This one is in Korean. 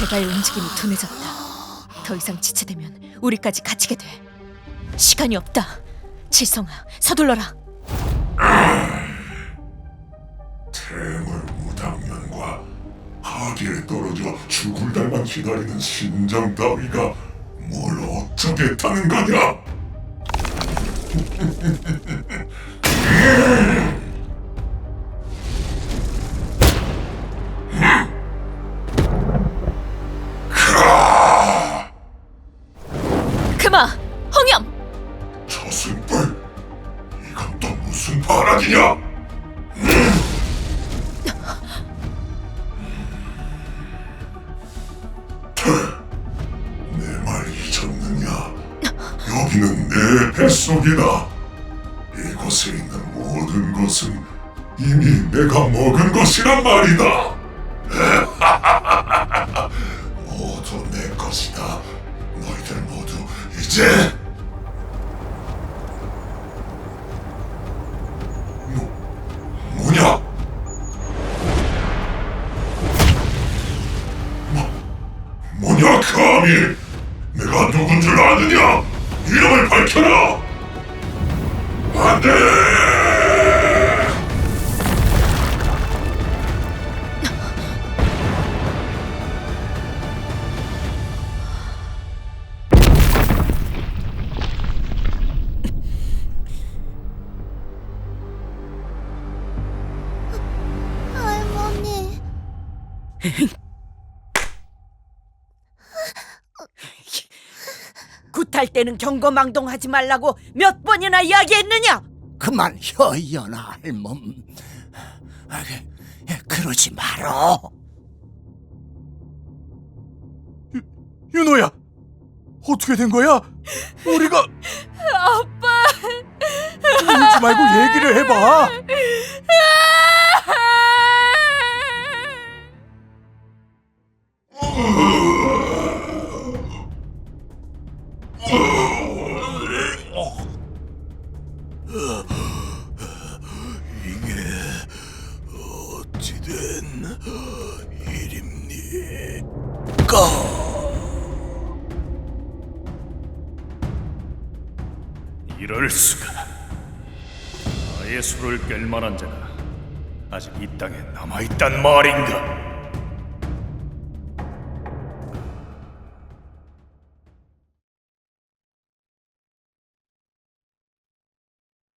배가의 움직임이 둔해졌다. 더 이상 지체되면 우리까지 갇히게 돼. 시간이 없다. 칠성아, 서둘러라. 태물 무당면과 하기에 떨어져 죽을 날만 기다리는 신장 따위가 뭘 어쩌겠다는 거냐? 그마, 홍염. 저승불 이건 또 무슨 바람이냐? 내말 잊었느냐? 여기는 내 뱃속이다. 이곳에 있는 모든 것은 이미 내가 먹은 것이란 말이다. 이제 뭐냐? 뭐, 뭐냐 감히 내가 누군 줄 아느냐? 이름을 밝혀라! 안 돼! 굿할 때는 경거망동하지 말라고 몇 번이나 이야기했느냐? 그만 혀이연아 할멈 아, 그, 그러지 말어 윤호야, 어떻게 된 거야? 우리가 아빠! 울지 말고 얘기를 해봐. 어찌된 일입니까? 이럴 수가. 나의 수를 깰 만한 자가 아직 이 땅에 남아 있단 말인가?